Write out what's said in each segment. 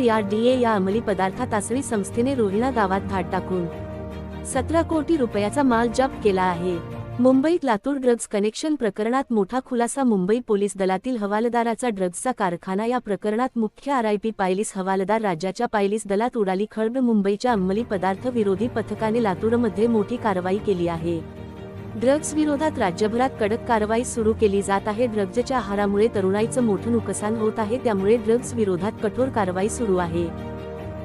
DRDA या अंमली पदार्थ तासणी संस्थेने रोहिणा गावात धाड टाकून सतरा कोटी रुपयाचा माल जप्त केला आहे. मुंबईत लातूर ड्रग्ज कनेक्शन प्रकरणात मोठा खुलासा मुंबई पोलीस दलातील हवालदाराचा ड्रग्जचा कारखाना या प्रकरणात मुख्य आरआयपी पायलीस हवालदार राज्याच्या पायलीस दलात उडाली खळब मुंबईच्या अंमली पदार्थ विरोधी पथकाने लातूरमध्ये मोठी कारवाई केली आहे. ड्रग्ज विरोधात राज्यभरात कडक कारवाई सुरू केली जात आहे. ड्रग्जच्या आहारामुळे तरुणाईचं मोठं नुकसान होत आहे. त्यामुळे ड्रग्ज विरोधात कठोर कारवाई सुरू आहे.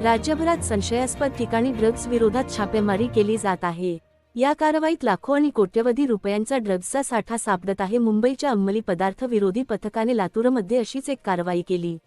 राज्यभरात संशयास्पद ठिकाणी ड्रग्ज विरोधात छापेमारी केली जात आहे. या कारवाईत लाखो आणि कोट्यवधी रुपयांचा ड्रग्जचा साठा सापडत आहे. मुंबईच्या अंमली पदार्थ विरोधी पथकाने लातूरमध्ये अशीच एक कारवाई केली.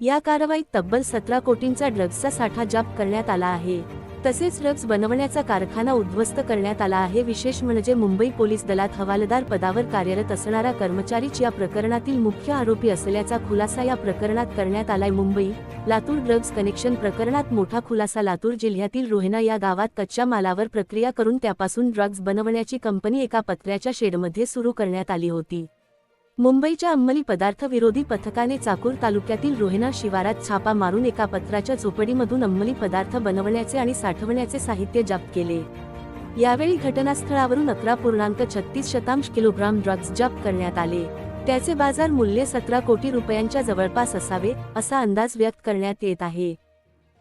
या कारवाईत तब्बल सतरा कोटींचा ड्रग्जचा साठा जप्त करण्यात आला आहे. तसेच ड्रग्ज बनवण्याचा कारखाना उद्ध्वस्त करण्यात आला आहे. विशेष म्हणजे मुंबई पोलीस दलात हवालदार पदावर कार्यरत असणारा कर्मचारीच या प्रकरणातील मुख्य आरोपी असल्याचा खुलासा या प्रकरणात करण्यात आलाय. मुंबई लातूर ड्रग्ज कनेक्शन प्रकरणात मोठा खुलासा लातूर जिल्ह्यातील रोहिणा या गावात कच्च्या मालावर प्रक्रिया करून त्यापासून ड्रग्ज बनवण्याची कंपनी एका पत्र्याच्या शेडमध्ये सुरू करण्यात आली होती. मुंबईच्या अंमली पदार्थ विरोधी पथकाने चाकूर तालुक्यातील रोहिणा शिवारात छापा मारून एका पत्राच्या झोपडीमधून अंमली पदार्थ बनवण्याचे आणि साठवण्याचे साहित्य जप्त केले. यावेळी घटनास्थळावरून अकरा पूर्णांक छत्तीस शतांश किलोग्राम ड्रग्ज जप्त करण्यात आले. त्याचे बाजार मूल्य सतरा कोटी रुपयांच्या जवळपास असावे असा अंदाज व्यक्त करण्यात येत आहे.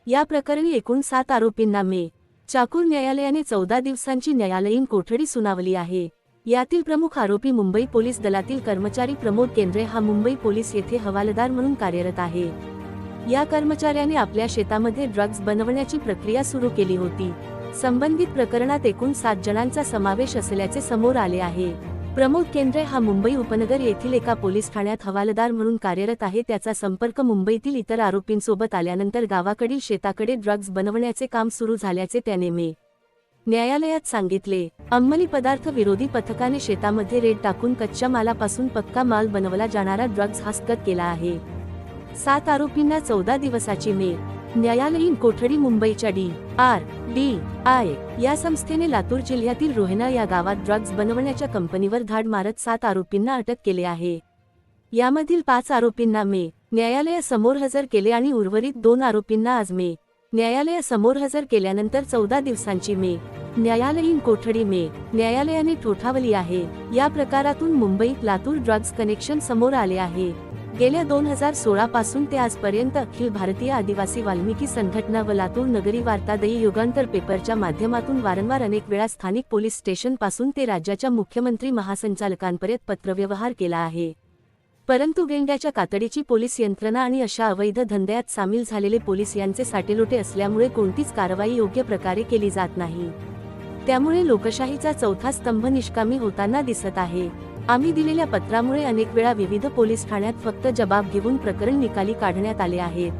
या प्रकरणी एकूण सात आरोपींना मे. चाकूर न्यायालयाने चौदा दिवसांची न्यायालयीन कोठडी सुनावली आहे. यातील प्रमुख आरोपी मुंबई पोलीस दलातील कर्मचारी प्रमोद केंद्रे हा मुंबई पोलीस येथे हवालदार म्हणून कार्यरत आहे. या कर्मचाऱ्याने आपल्या शेतामध्ये ड्रग्ज बनवण्याची प्रक्रिया सुरू केली होती. संबंधित प्रकरणात एकूण सात जणांचा समावेश असल्याचे समोर आले आहे. प्रमोद केंद्रे हा मुंबई उपनगर येथील एका पोलीस ठाण्यात हवालदार म्हणून कार्यरत आहे. त्याचा संपर्क मुंबईतील इतर आरोपींसोबत आल्यानंतर गावाकडील शेताकडे ड्रग्ज बनवण्याचे काम सुरू झाल्याचे त्याने मे न्यायालयात सांगितले अंमली पदार्थ विरोधी पथकाने शेतामध्ये रेड टाकून कच्च्या मालापासून पक्का माल बनवला जाणारा ड्रग्ज हस्तगत केला आहे. सात आरोपींना चौदा दिवसाची मे न्यायालयीन कोठडी मुंबईच्या डी आर डी आय या संस्थेने लातूर जिल्ह्यातील रोहिणा या गावात ड्रग्ज बनवण्याच्या कंपनीवर धाड मारत सात आरोपींना अटक केले आहे. यामधील पाच आरोपींना मे न्यायालयासमोर हजर केले आणि उर्वरित दोन आरोपींना आज मे न्यायालयासमोर हजर केल्यानंतर चौदा दिवसांची मे. न्यायालयीन कोठडी मे. न्यायालयाने ठोठावली आहे. या प्रकारातून मुंबईत लातूर ड्रग्ज कनेक्शन समोर आले आहे. गेल्या दोन हजार सोळा पासून ते आजपर्यंत अखिल भारतीय आदिवासी वाल्मिकी संघटना व लातूर नगरी वार्तादयी युगांतर पेपरच्या माध्यमातून वारंवार अनेक वेळा स्थानिक पोलीस स्टेशनपासून ते राज्याच्या मुख्यमंत्री महासंचालकांपर्यंत पत्रव्यवहार केला आहे. परंतु गेंड्याच्या कातडीची पोलीस यंत्रणा आणि अशा अवैध धंद्यात सामील झालेले पोलीस यांचे साटेलोटे असल्यामुळे कोणतीच कारवाई योग्य प्रकारे केली जात नाही. त्यामुळे लोकशाहीचा चौथा स्तंभ निष्कामी होताना दिसत आहे. आम्ही दिलेल्या पत्रामुळे अनेक वेळा विविध पोलीस ठाण्यात फक्त जबाब घेऊन प्रकरण निकाली काढण्यात आले आहेत.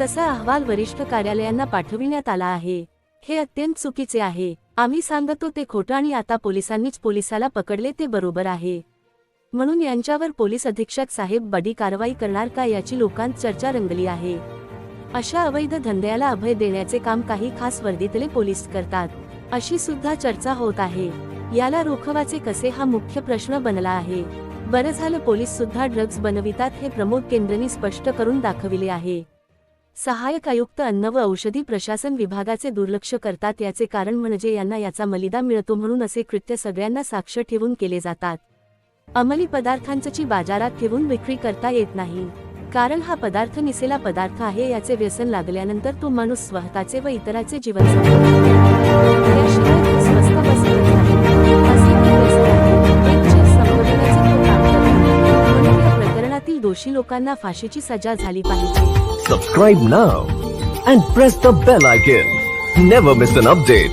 तसा अहवाल वरिष्ठ कार्यालयांना पाठविण्यात आला आहे. हे अत्यंत चुकीचे आहे. आम्ही सांगतो ते खोटं आणि आता पोलिसांनीच पोलिसाला पकडले ते बरोबर आहे. म्हणून यांच्यावर पोलीस अधीक्षक साहेब बडी कारवाई करणार का याची लोकांत चर्चा रंगली आहे. अशा अवैध धंद्याला अभय देण्याचे काम काही खास वर्दीतले पोलीस करतात. अशी सुद्धा चर्चा होत आहे. याला रोखवाचे कसे हा मुख्य प्रश्न बनला आहे. बरं झालं पोलीस सुद्धा ड्रग्ज बनवितात हे प्रमोद केंद्रनी स्पष्ट करून दाखविले आहे. सहाय्यक आयुक्त अन्न व औषधी प्रशासन विभागाचे दुर्लक्ष करतात याचे कारण म्हणजे यांना याचा मलिदा मिळतो म्हणून असे कृत्य सगळ्यांना साक्ष ठेवून केले जातात. अंमली पदार्थांची बाजारात ठेवून विक्री करता येत नाही. कारण हा पदार्थ निसेला पदार्थ आहे याचे व्यसन लागल्यानंतर तो माणूस स्वतःचे व इतराचे जीवन प्रकरणातील दोषी लोकांना फाशीची सजा झाली पाहिजे. Subscribe now and press the bell icon never miss an update